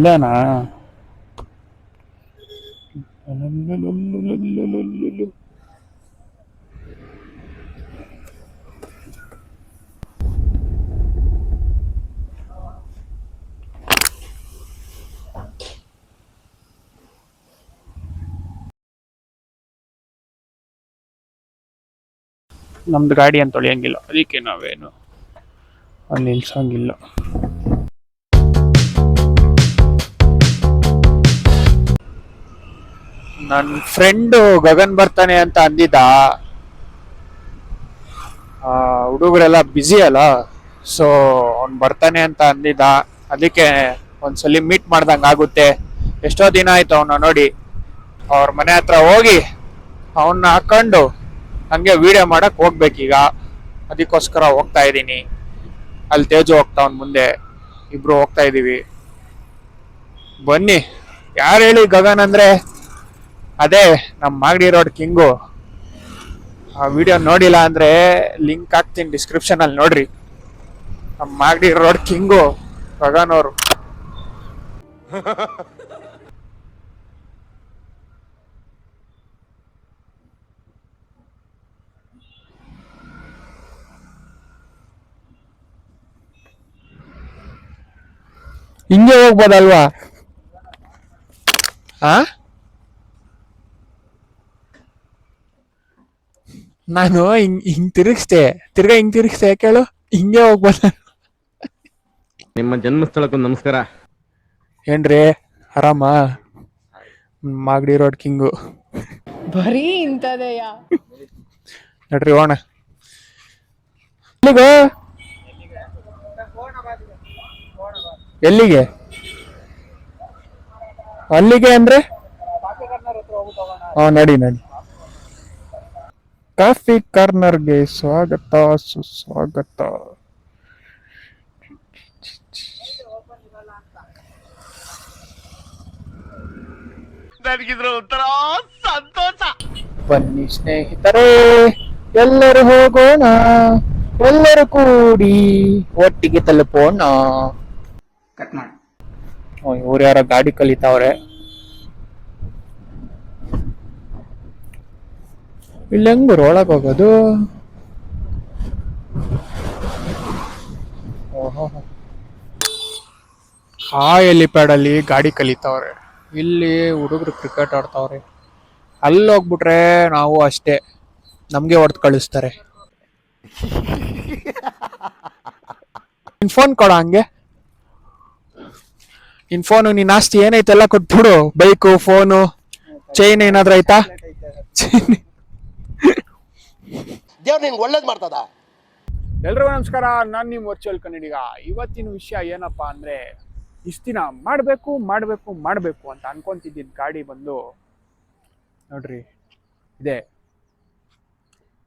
ಇಲ್ಲನಾ ಅಲಲ್ಲಲಲ್ಲಲಲ್ಲಲಲ್ಲಲು. ನಮ್ದು ಗಾಡಿ ಅಂತ ತೊಳೆಯಂಗಿಲ್ಲ ಅದಕ್ಕೆ ನಾವೇನು? ಅಲ್ಲಿ ನಿಲ್ಸಂಗಿಲ್ಲ ನನ್ನ ಫ್ರೆಂಡು ಗಗನ್ ಬರ್ತಾನೆ ಅಂತ ಅಂದಿದ್ದ. ಹುಡುಗರೆಲ್ಲ ಬ್ಯುಸಿ ಅಲ್ಲ ಸೊ ಅವ್ನು ಬರ್ತಾನೆ ಅಂತ ಅಂದಿದ್ದ. ಅದಕ್ಕೆ ಒಂದ್ಸಲಿ ಮೀಟ್ ಮಾಡ್ದಂಗೆ ಆಗುತ್ತೆ. ಎಷ್ಟೋ ದಿನ ಆಯ್ತು ಅವನ ನೋಡಿ. ಅವ್ರ ಮನೆ ಹತ್ರ ಹೋಗಿ ಅವನ್ನ ಹಾಕೊಂಡು ಹಂಗೆ ವಿಡಿಯೋ ಮಾಡಕ್ ಹೋಗ್ಬೇಕೀಗ. ಅದಕ್ಕೋಸ್ಕರ ಹೋಗ್ತಾ ಇದ್ದೀನಿ. ಅಲ್ಲಿ ತೇಜು ಹೋಗ್ತಾ ಅವ್ನ ಮುಂದೆ. ಇಬ್ರು ಹೋಗ್ತಾ ಇದ್ದೀವಿ ಬನ್ನಿ. ಯಾರು ಹೇಳಿ ಗಗನ್ ಅಂದ್ರೆ? ಅದೇ ನಮ್ಮ ಮಾಗಡಿ ರೋಡ್ ಕಿಂಗು. ಆ ವಿಡಿಯೋ ನೋಡಿಲ್ಲ ಅಂದ್ರೆ ಲಿಂಕ್ ಹಾಕ್ತೀನಿ ಡಿಸ್ಕ್ರಿಪ್ಷನ್ ಅಲ್ಲಿ ನೋಡ್ರಿ. ನಮ್ಮ ಮಾಗಡಿ ರೋಡ್ ಕಿಂಗು ಗಗನವರು ಹಿಂಗೆ ಹೋಗ್ಬೋದಲ್ವಾ? ಆ? ನಾನು ಹಿಂಗ್ ಹಿಂಗ್ ತಿರುಗಿಸ್ದೆ. ತಿರ್ಗಾ ಹಿಂಗ್ ತಿರುಗಿಸ್ದೆ ಕೇಳು. ಹಿಂಗೆ ಹೋಗ್ಬೋದ ನಿಮ್ಮ ಜನ್ಮಸ್ಥಳಕ್ಕೂ ನಮಸ್ಕಾರ. ಏನ್ರಿ? ಆರಾಮ? Magadi road king. ಬರೀ ಇಂಥದೆಯಾ? ನಡ್ರಿ ಓಣ ಎಲ್ಲಿಗೆ? ಎಲ್ಲಿಗೆ? ಅಲ್ಲಿಗೆ ಅಂದ್ರೆ? ಹಾ ನಡಿ ನಡಿ. ಕಾಫಿ ಕಾರ್ನರ್ಗೆ ಸ್ವಾಗತ ಸುಸ್ವಾಗತ. ಬನ್ನಿ ಸ್ನೇಹಿತರೆ ಎಲ್ಲರೂ ಹೋಗೋಣ ಎಲ್ಲರೂ ಕೂಡಿ ಒಟ್ಟಿಗೆ ತಲುಪೋಣ. ಇವ್ರು ಯಾರ ಗಾಡಿ ಕಲಿತಾವ್ರೆ. ಇಲ್ಲಿ ಹೆಂಗ್ ಬರೋ? ಒಳಗೆ ಹೋಗೋದು? ಆ ಎಲಿಪ್ಯಾಡ್ ಅಲ್ಲಿ ಗಾಡಿ ಕಲಿತಾವ್ರೆ. ಇಲ್ಲಿ ಹುಡುಗರು ಕ್ರಿಕೆಟ್ ಆಡ್ತಾವ್ರೆ. ಅಲ್ಲಿ ಹೋಗ್ಬಿಟ್ರೆ ನಾವು ಅಷ್ಟೇ. ನಮ್ಗೆ ಹೊಡೆದು ಕಳಿಸ್ತಾರೆ. ಇನ್ಫೋನ್ ಫೋನ್ ಕೊಡ ಹಂಗೆ? ಫೋನು ನಿನ್ ಆಸ್ತಿ ಏನೈತೆಲ್ಲ ಕೊಟ್ಬಿಡು. ಬೈಕು ಫೋನು ಚೈನ್ ಏನಾದ್ರೂ ಆಯ್ತಾ? ಚೈನ್ ದೇವ್ರು ನಿನ್ಗೆ ಒಳ್ಳೇದು ಮಾಡ್ತದ? ಎಲ್ರಿಗೂ ನಮಸ್ಕಾರ, ನಾನು ನಿಮ್ಮ ವರ್ಚುವಲ್ ಕನ್ನಡಿಗ. ಇವತ್ತಿನ ವಿಷಯ ಏನಪ್ಪಾ ಅಂದ್ರೆ, ಇಷ್ಟು ದಿನ ಮಾಡಬೇಕು ಮಾಡಬೇಕು ಮಾಡಬೇಕು ಅಂತ ಅನ್ಕೊಂತಿದ್ದಿದ್ದ ಗಾಡಿ ಬಂದು. ನೋಡ್ರಿ, ಇದೆ.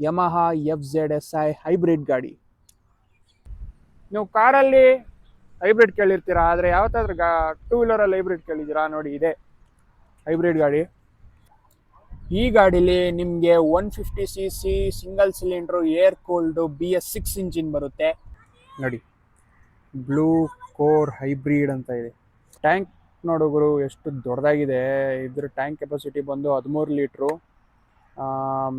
Yamaha F Z S I hybrid ಗಾಡಿ. ನೀವು ಕಾರಲ್ಲಿ ಹೈಬ್ರಿಡ್ ಕೇಳಿರ್ತೀರಾ, ಆದರೆ ಯಾವತ್ತಾದ್ರೂ ಗಾ ಟೂ ವೀಲರಲ್ಲಿ ಹೈಬ್ರಿಡ್ ಕೇಳಿದ್ದೀರಾ, ನೋಡಿ ಇದೆ. ಹೈಬ್ರಿಡ್ ಗಾಡಿ. ಈ ಗಾಡೀಲಿ ನಿಮಗೆ one fifty C C single cylinder air cooled B S six engine ಬರುತ್ತೆ. ನೋಡಿ. ಬ್ಲೂ ಕೋರ್ ಹೈಬ್ರಿಡ್ ಅಂತ ಇದೆ. ಟ್ಯಾಂಕ್ ನೋಡೋಗರು ಎಷ್ಟು ದೊಡ್ಡದಾಗಿದೆ. ಇದ್ರ ಟ್ಯಾಂಕ್ ಕೆಪಾಸಿಟಿ ಬಂದು ಹದಿಮೂರು ಲೀಟ್ರು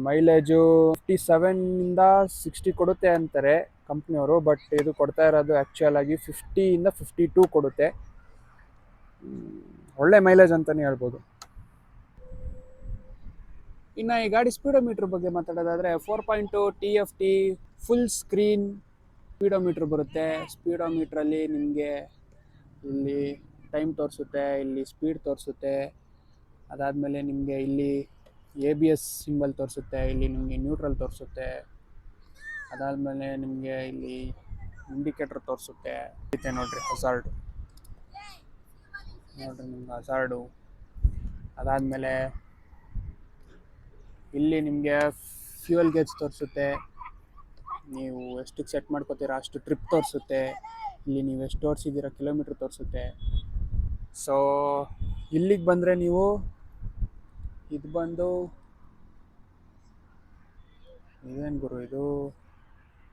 ಮೈಲೇಜು ಫಿಫ್ಟಿ ಸೆವೆನ್ನಿಂದ ಸಿಕ್ಸ್ಟಿ ಕೊಡುತ್ತೆ ಅಂತಾರೆ ಕಂಪ್ನಿಯವರು ಬಟ್ ಇದು ಕೊಡ್ತಾ ಇರೋದು ಆ್ಯಕ್ಚುಯಲ್ ಆಗಿ ಫಿಫ್ಟಿಯಿಂದ ಫಿಫ್ಟಿ ಟೂ ಕೊಡುತ್ತೆ. ಒಳ್ಳೆ ಮೈಲೇಜ್ ಅಂತಲೇ ಹೇಳ್ಬೋದು. ಇನ್ನು ಈ ಗಾಡಿ ಸ್ಪೀಡೋಮೀಟ್ರ್ ಬಗ್ಗೆ ಮಾತಾಡೋದಾದರೆ four point T F T full screen speedometer ಬರುತ್ತೆ. ಸ್ಪೀಡೋಮೀಟ್ರಲ್ಲಿ ನಿಮಗೆ ಇಲ್ಲಿ ಟೈಮ್ ತೋರಿಸುತ್ತೆ, ಇಲ್ಲಿ ಸ್ಪೀಡ್ ತೋರಿಸುತ್ತೆ. ಅದಾದಮೇಲೆ ನಿಮಗೆ ಇಲ್ಲಿ ಎ ಬಿ ಎಸ್ ಸಿಂಬಲ್ ತೋರಿಸುತ್ತೆ, ಇಲ್ಲಿ ನಿಮಗೆ ನ್ಯೂಟ್ರಲ್ ತೋರಿಸುತ್ತೆ. ಅದಾದಮೇಲೆ ನಿಮಗೆ ಇಲ್ಲಿ ಇಂಡಿಕೇಟರ್ ತೋರಿಸುತ್ತೆ. ಇದೆ ನೋಡಿರಿ ಹಸಾರ್ಡು ನೋಡಿರಿ ನಿಮ್ಗೆ ಹಸಾರ್ಡು ಅದಾದಮೇಲೆ ಇಲ್ಲಿ ನಿಮಗೆ ಫ್ಯೂಯಲ್ ಗೇಜ್ ತೋರಿಸುತ್ತೆ. ನೀವು ಎಷ್ಟಕ್ಕೆ ಸೆಟ್ ಮಾಡ್ಕೋತೀರ ಅಷ್ಟು ಟ್ರಿಪ್ ತೋರಿಸುತ್ತೆ. ಇಲ್ಲಿ ನೀವು ಎಷ್ಟು ಓಡಿಸಿದ್ದೀರಾ ಕಿಲೋಮೀಟ್ರ್ ತೋರಿಸುತ್ತೆ. ಸೊ ಇಲ್ಲಿಗೆ ಬಂದರೆ ನೀವು ಇದು ಬಂದು ಇದೇನು ಗುರು ಇದು?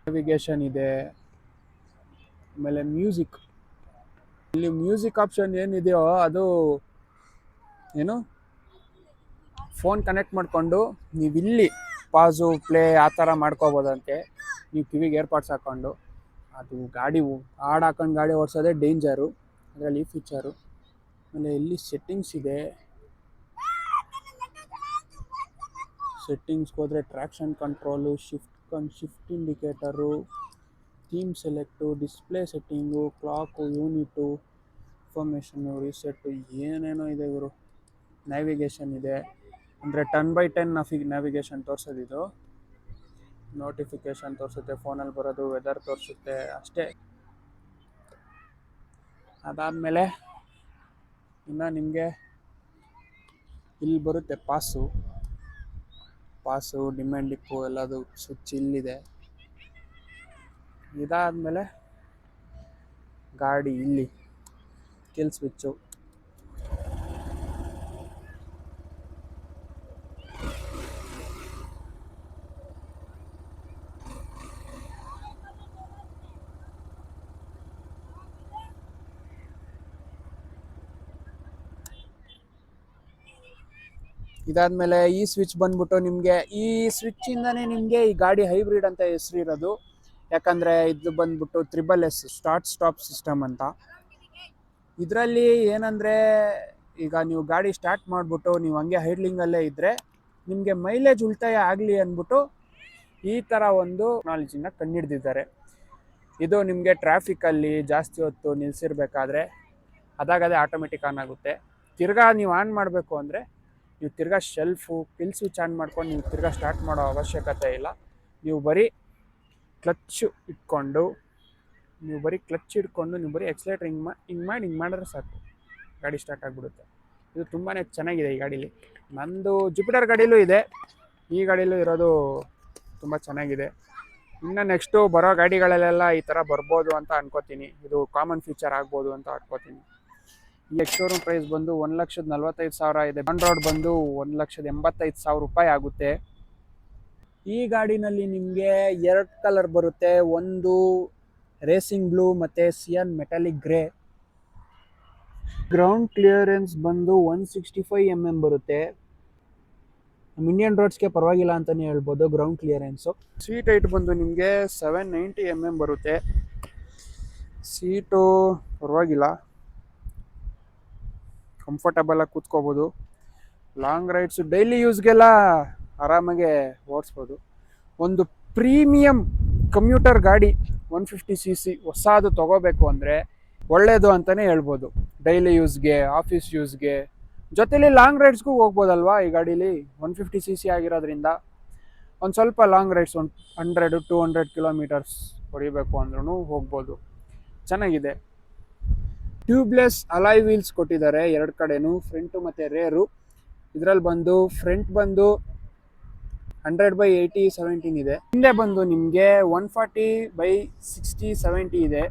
ನ್ಯಾವಿಗೇಷನ್ ಇದೆ. ಆಮೇಲೆ ಮ್ಯೂಸಿಕ್ ಇಲ್ಲಿ ಮ್ಯೂಸಿಕ್ ಆಪ್ಷನ್ ಏನಿದೆಯೋ ಅದು, ಏನು? ಫೋನ್ ಕನೆಕ್ಟ್ ಮಾಡಿಕೊಂಡು ನೀವು ಇಲ್ಲಿ ಪಾಸು ಪ್ಲೇ ಆ ಥರ ಮಾಡ್ಕೋಬೋದಂತೆ. ನೀವು ಕಿವಿಗೆ ಏರ್ಪಾಡ್ಸ್ ಹಾಕ್ಕೊಂಡು ಅದು ಗಾಡಿ ಹಾಡು ಹಾಕೊಂಡು ಗಾಡಿ ಓಡಿಸೋದೇ ಡೇಂಜರು ಅದರಲ್ಲಿ ಈ ಫೀಚರು ಆಮೇಲೆ ಇಲ್ಲಿ ಸೆಟ್ಟಿಂಗ್ಸ್ ಇದೆ. ಸೆಟ್ಟಿಂಗ್ಸ್ಗೆ ಹೋದರೆ ಟ್ರ್ಯಾಕ್ಷನ್ ಕಂಟ್ರೋಲು ಶಿಫ್ಟ್ ಕನ್ shift indicator theme select display setting clock unit information reset ಏನೇನೋ ಇದೆ ಇವರು ನ್ಯಾವಿಗೇಷನ್ ಇದೆ. ಅಂದರೆ ಟನ್ ಬೈ ಟೆನ್ ನಫಿ ನ್ಯಾವಿಗೇಷನ್ ತೋರಿಸೋದಿದು ನೋಟಿಫಿಕೇಶನ್ ತೋರಿಸುತ್ತೆ ಫೋನಲ್ಲಿ ಬರೋದು ವೆದರ್ ತೋರಿಸುತ್ತೆ, ಅಷ್ಟೇ. ಅದಾದಮೇಲೆ ಇನ್ನು ನಿಮಗೆ ಇಲ್ಲಿ ಬರುತ್ತೆ pass. Pass dim and dip ಎಲ್ಲದು ಸ್ವಿಚ್ ಇಲ್ಲಿದೆ. ಇದಾದಮೇಲೆ ಗಾಡಿ ಇಲ್ಲಿ ಕಿಲ್ ಸ್ವಿಚ್ಚು ಇದಾದ್ಮೇಲೆ ಈ ಸ್ವಿಚ್ ಬಂದ್ಬಿಟ್ಟು ನಿಮಗೆ ಈ ಸ್ವಿಚ್ ಇಂದಾನೆ ನಿಮಗೆ ಈ ಗಾಡಿ ಹೈಬ್ರಿಡ್ ಅಂತ ಹೆಸರು ಇರೋದು ಯಾಕಂದ್ರೆ ಇದು ಬಂದ್ಬಿಟ್ಟು triple S start stop system ಅಂತ. ಇದರಲ್ಲಿ ಏನಂದ್ರೆ ಈಗ ನೀವು ಗಾಡಿ ಸ್ಟಾರ್ಟ್ ಮಾಡಿಬಿಟ್ಟು ನೀವು ಹಂಗೆ ಹೈಡ್ಲಿಂಗಲ್ಲೇ ಇದ್ದರೆ ನಿಮಗೆ ಮೈಲೇಜ್ ಉಳಿತಾಯ ಆಗಲಿ ಅಂದ್ಬಿಟ್ಟು ಈ ಥರ ಒಂದು ನಾಲೆಜಿನ ಕಂಡುಹಿಡ್ದಿದ್ದಾರೆ. ಇದು ನಿಮಗೆ ಟ್ರಾಫಿಕಲ್ಲಿ ಜಾಸ್ತಿ ಹೊತ್ತು ನಿಲ್ಲಿಸಿರ್ಬೇಕಾದ್ರೆ ಅದಾಗದೇ ಆಟೋಮೆಟಿಕ್ ಆನ್ ಆಗುತ್ತೆ. ತಿರ್ಗಾ ನೀವು ಆನ್ ಮಾಡಬೇಕು ಅಂದರೆ ನೀವು ತಿರ್ಗಾ ಶೆಲ್ಫು ಪಿಲ್ಸು ಚಾನ್ ಮಾಡ್ಕೊಂಡು ನೀವು ತಿರ್ಗಾ ಸ್ಟಾರ್ಟ್ ಮಾಡೋ ಅವಶ್ಯಕತೆ ಇಲ್ಲ. ನೀವು ಬರೀ ಕ್ಲಚ್ ಇಟ್ಕೊಂಡು, ನೀವು ಬರೀ ಕ್ಲಚ್ ಇಟ್ಕೊಂಡು, ನೀವು ಬರೀ ಎಕ್ಸಲೇಟರ್ ಹಿಂಗೆ ಮಾ, ಹಿಂಗೆ ಮಾಡಿ, ಹಿಂಗೆ ಮಾಡಿದ್ರೆ ಸಾಕು. ಗಾಡಿ ಸ್ಟಾರ್ಟ್ ಆಗಿಬಿಡುತ್ತೆ. ಇದು ತುಂಬಾ ಚೆನ್ನಾಗಿದೆ ಈ ಗಾಡೀಲಿ. ನಂದು ಜುಪಿಟರ್ ಗಾಡೀಲೂ ಇದೆ. ಈ ಗಾಡೀಲೂ ಇರೋದು ತುಂಬ ಚೆನ್ನಾಗಿದೆ. ಇನ್ನು ನೆಕ್ಸ್ಟು ಬರೋ ಗಾಡಿಗಳಲ್ಲೆಲ್ಲ ಈ ಥರ ಬರ್ಬೋದು ಅಂತ ಅನ್ಕೋತೀನಿ. ಇದು ಕಾಮನ್ ಫೀಚರ್ ಆಗ್ಬೋದು ಅಂತ ಅನ್ಕೋತೀನಿ. ಈ ಶೋರೂಮ್ ಪ್ರೈಸ್ ಬಂದು ಒಂದು ಲಕ್ಷದ ನಲ್ವತ್ತೈದು ಸಾವಿರ ಇದೆ. ರೋಡ್ ಬಂದು ಒಂದು ಲಕ್ಷದ ಎಂಬತ್ತೈದು ಸಾವಿರ ರೂಪಾಯಿ ಆಗುತ್ತೆ. ಈ ಗಾಡಿನಲ್ಲಿ ನಿಮಗೆ ಎರಡು ಕಲರ್ ಬರುತ್ತೆ. ಒಂದು ರೇಸಿಂಗ್ ಬ್ಲೂ ಮತ್ತು cyan metallic grey ground clearance ಬಂದು one sixty five M M ಬರುತ್ತೆ ನಮ್ಮ ಇಂಡಿಯನ್ ರೋಡ್ಸ್ಗೆ ಪರವಾಗಿಲ್ಲ ಅಂತಲೇ ಹೇಳ್ಬೋದು ಗ್ರೌಂಡ್ ಕ್ಲಿಯರೆನ್ಸು ಸೀಟ್ ಹೈಟ್ ಬಂದು ನಿಮಗೆ ಸೆವೆನ್ ನೈಂಟಿ ಎಂ ಎಂ ಬರುತ್ತೆ. ಸೀಟು ಪರವಾಗಿಲ್ಲ. ಕಂಫರ್ಟಬಲಾಗಿ ಕೂತ್ಕೋಬೋದು. ಲಾಂಗ್ ರೈಡ್ಸು ಡೈಲಿ ಯೂಸ್ಗೆಲ್ಲ ಆರಾಮಾಗೆ ಓಡಿಸ್ಬೋದು. ಒಂದು ಪ್ರೀಮಿಯಂ ಕಮ್ಯೂಟರ್ ಗಾಡಿ ಒನ್ ಫಿಫ್ಟಿ ಸಿ ಸಿ ಹೊಸದು ತೊಗೋಬೇಕು ಅಂದರೆ ಒಳ್ಳೆಯದು ಅಂತಲೇ ಹೇಳ್ಬೋದು. ಡೈಲಿ ಯೂಸ್ಗೆ ಆಫೀಸ್ ಯೂಸ್ಗೆ ಜೊತೆಲಿ ಲಾಂಗ್ ರೈಡ್ಸ್ಗೂ ಹೋಗ್ಬೋದಲ್ವಾ ಈ ಗಾಡೀಲಿ? ಒನ್ ಫಿಫ್ಟಿ ಸಿ ಸಿ ಆಗಿರೋದ್ರಿಂದ ಒಂದು ಸ್ವಲ್ಪ ಲಾಂಗ್ ರೈಡ್ಸ್ ಒಂದು ಹಂಡ್ರೆಡು ಟೂ ಹಂಡ್ರೆಡ್ ಕಿಲೋಮೀಟರ್ಸ್ ಹೊಡಿಬೇಕು ಅಂದ್ರೂ ಹೋಗ್ಬೋದು. ಚೆನ್ನಾಗಿದೆ. ಟ್ಯೂಬ್ಲೆಸ್ ಅಲಾಯ್ ವೀಲ್ಸ್ ಕೊಟ್ಟಿದ್ದಾರೆ ಎರಡು ಕಡೆನೂ ಫ್ರಂಟು ಮತ್ತು ರೇರು ಇದರಲ್ಲಿ ಬಂದು ಫ್ರಂಟ್ ಬಂದು ಹಂಡ್ರೆಡ್ ಬೈ ಏಯ್ಟಿ ಸೆವೆಂಟೀನ್ ಇದೆ. ಹಿಂದೆ ಬಂದು ನಿಮಗೆ one forty by sixty seventy ಇದೆ.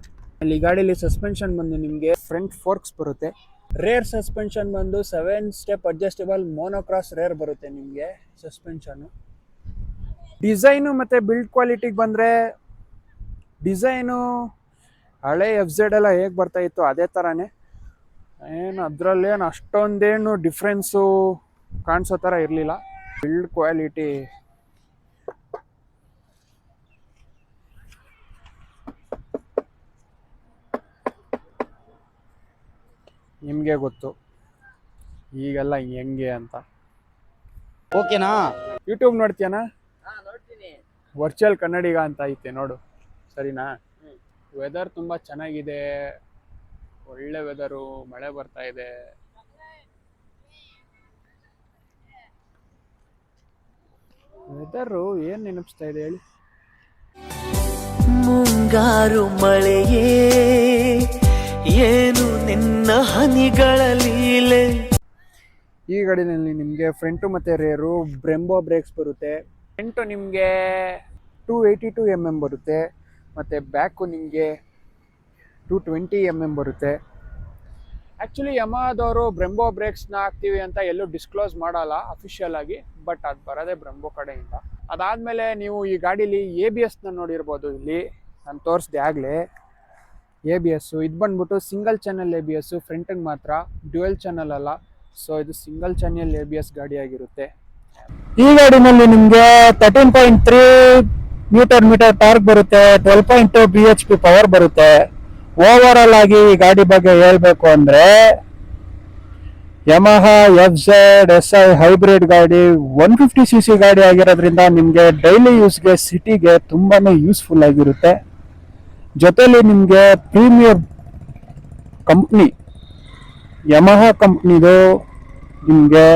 ಅಲ್ಲಿ ಗಾಡೀಲಿ ಸಸ್ಪೆನ್ಷನ್ ಬಂದು ನಿಮಗೆ ಫ್ರಂಟ್ ಫೋರ್ಕ್ಸ್ ಬರುತ್ತೆ. ರೇರ್ ಸಸ್ಪೆನ್ಷನ್ ಬಂದು seven step adjustable monocross rear ಬರುತ್ತೆ ನಿಮಗೆ ಸಸ್ಪೆನ್ಷನು ಡಿಸೈನು ಮತ್ತು ಬಿಲ್ಡ್ ಕ್ವಾಲಿಟಿಗೆ ಬಂದರೆ ಡಿಸೈನು ಹಳೆ ಎಫ್ ಜೆಡ್ ಎಲ್ಲ ಹೇಗೆ ಬರ್ತಾ ಇತ್ತು ಅದೇ ಥರನೇ ಏನು ಅದರಲ್ಲೇನು ಅಷ್ಟೊಂದೇನು ಡಿಫ್ರೆನ್ಸು ಕಾಣಿಸೋ ಥರ ಇರಲಿಲ್ಲ. ಬಿಲ್ಡ್ ಕ್ವಾಲಿಟಿ ನಿಮಗೆ ಗೊತ್ತು. ಈಗೆಲ್ಲ ಹೆಂಗೆ ಅಂತ. ಓಕೆನಾ? ಯೂಟ್ಯೂಬ್ ನೋಡ್ತೀಯನಾ? ವರ್ಚುವಲ್ ಕನ್ನಡಿಗ ಅಂತ ಐತೆ ನೋಡು. ಸರಿನಾ? ವೆದರ್ ತುಂಬ ಚೆನ್ನಾಗಿದೆ. ಒಳ್ಳೆ ವೆದರು ಮಳೆ ಬರ್ತಾ ಇದೆ. ವೆದರು ಏನು ನೆನಪಿಸ್ತಾ ಇದೆ ಹೇಳಿ. ಮುಂಗಾರು ಮಳೆಯೇ ಏನು ನಿನ್ನ ಹನಿಗಳ ಲೀಲೆ? ಈ ಗಾಡಿನಲ್ಲಿ ನಿಮಗೆ ಫ್ರಂಟು ಮತ್ತು ರೇರು ಬ್ರೆಂಬೋ ಬ್ರೇಕ್ಸ್ ಬರುತ್ತೆ. ಫ್ರಂಟು ನಿಮಗೆ two eighty two M M ಬರುತ್ತೆ. ಮತ್ತು ಬ್ಯಾಕು ನಿಮಗೆ ಟು ಟ್ವೆಂಟಿ ಎಂ ಎಂ ಬರುತ್ತೆ. ಆ್ಯಕ್ಚುಲಿ ಯಮಾದವರು ಬ್ರೆಂಬೋ ಬ್ರೇಕ್ಸ್ನ ಹಾಕ್ತೀವಿ ಅಂತ ಎಲ್ಲೂ ಡಿಸ್ಕ್ಲೋಸ್ ಮಾಡಲ್ಲ ಅಫಿಷಿಯಲ್ ಆಗಿ ಬಟ್ ಅದು ಬರೋದೇ ಬ್ರೆಂಬೋ ಕಡೆಯಿಂದ. ಅದಾದಮೇಲೆ ನೀವು ಈ ಗಾಡೀಲಿ ಎ ಬಿ ಎಸ್ನ ನೋಡಿರ್ಬೋದು ಇಲ್ಲಿ. ನಾನು ತೋರಿಸ್ದೆ ಆಗಲೇ. ಎ ಬಿ ಎಸ್ಸು ಇದು ಬಂದ್ಬಿಟ್ಟು single channel A B S ಫ್ರಂಟಿಗೆ ಮಾತ್ರ ಡ್ಯುಯಲ್ ಚಾನಲ್ ಅಲ್ಲ. ಸೊ ಇದು single channel A B S ಗಾಡಿಯಾಗಿರುತ್ತೆ ಈ ಗಾಡಿನಲ್ಲಿ ನಿಮಗೆ thirteen point three metre metre torque ಬರುತ್ತೆ twelve point B H P power ಬರುತ್ತೆ. ಓವರ್ ಆಲ್ ಆಗಿ ಈ ಗಾಡಿ ಬಗ್ಗೆ ಹೇಳಬೇಕು ಅಂದ್ರೆ Yamaha F Z S I hybrid ಗಾಡಿ ಒನ್ ಫಿಫ್ಟಿ ಸಿ ಸಿ ಗಾಡಿ ಆಗಿರೋದ್ರಿಂದ ನಿಮಗೆ ಡೈಲಿ ಯೂಸ್ಗೆ ಸಿಟಿಗೆ ತುಂಬಾನೇ ಯೂಸ್ಫುಲ್ ಆಗಿರುತ್ತೆ. ಜೊತೆಲಿ ನಿಮಗೆ ಪ್ರೀಮಿಯರ್ ಕಂಪ್ನಿ ಯಮಹ ಕಂಪ್ನಿದು ನಿಮಗೆ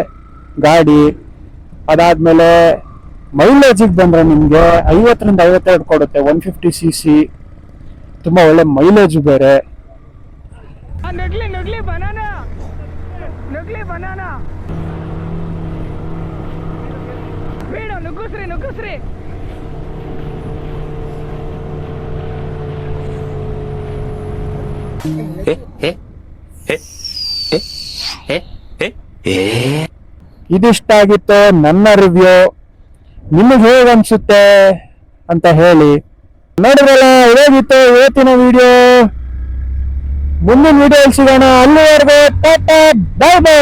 ಗಾಡಿ ಅದಾದ್ಮೇಲೆ ಮೈಲೇಜಿಗೆ ಬಂದ್ರೆ ನಿಮಗೆ ಐವತ್ತರಿಂದ ಐವತ್ತೆರಡು ಕೊಡುತ್ತೆ. ಒನ್ ಫಿಫ್ಟಿ ಸಿ ಸಿ ತುಂಬ ಒಳ್ಳೆ ಮೈಲೇಜ್ ಬೇರೆ. ಇದಿಷ್ಟ ಆಗಿತ್ತು ನನ್ನ ರಿವ್ಯೂ ನಿಮಗೆ ಹೇಗೆ ಅನ್ಸುತ್ತೆ ಅಂತ ಹೇಳಿ ನೋಡಿದ್ರಲ್ಲ ಹೇಗಿತ್ತು ಇವತ್ತಿನ ವಿಡಿಯೋ ಮುಂದಿನ ವಿಡಿಯೋ ಸಿಗೋಣ. ಅಲ್ಲಿವರೆಗೂ ಟಾಟಾ ಬೈ ಬೈ